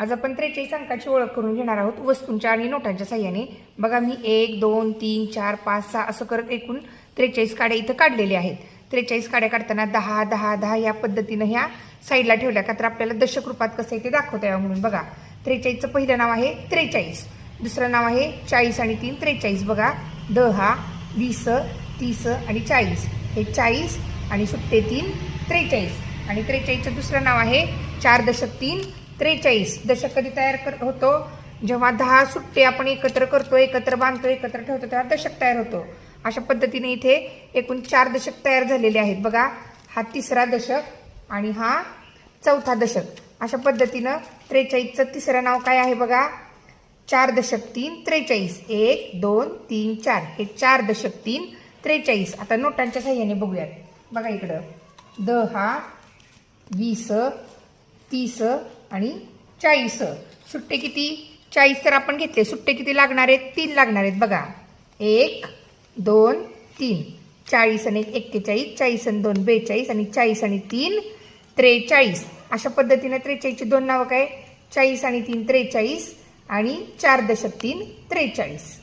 आज आपण त्रेचाळीस अंकाची ओळख करून घेणार आहोत वस्तूंच्या आणि नोटांच्या साह्याने. बघा मी एक दोन तीन चार पाच सहा असं करत एकूण त्रेचाळीस काड्या इथं काढलेल्या आहेत. त्रेचाळीस काड्या काढताना दहा दहा दहा या पद्धतीनं ह्या साईडला ठेवल्या का तर आपल्याला दशक रूपात कसं आहे ते दाखवता यावं म्हणून. बघा त्रेचाळीसचं पहिलं नाव आहे त्रेचाळीस. दुसरं नाव आहे चाळीस आणि तीन त्रेचाळीस. बघा दहा वीस तीस आणि चाळीस. हे चाळीस आणि सुट्टे तीन त्रेचाळीस. आणि त्रेचाळीसचं दुसरं नाव आहे चार दशक तीन त्रेचाळीस दशक कधी तयार कर होतो जेव्हा दहा सुट्टे आपण एकत्र करतो एकत्र बांधतो एकत्र ठेवतो तेव्हा दशक तयार होतो. अशा पद्धतीने इथे एकूण चार दशक तयार झालेले आहेत. बघा हा तिसरा दशक आणि हा चौथा दशक. अशा पद्धतीनं त्रेचाळीसचं तिसरं नाव काय आहे बघा? चार दशक तीन त्रेचाळीस. एक दोन तीन चार. हे चार दशक तीन त्रेचाळीस. आता नोटांच्या साह्याने बघूयात. बघा इकडं. दहा वीस तीस आणि चाळीस. सुट्टे किती? चाळीस तर आपण घेतले. सुट्टे किती लागणार आहेत? तीन लागणार आहेत. बघा. एक दोन तीन. चाळीस आणि एक्केचाळीस चाळीस आणि दोन बेचाळीस आणि चाळीस आणि तीन त्रेचाळीस. अशा पद्धतीनं त्रेचाळीसची दोन नावं काय? चाळीस आणि तीन त्रेचाळीस आणि चार दशक तीन त्रेचाळीस.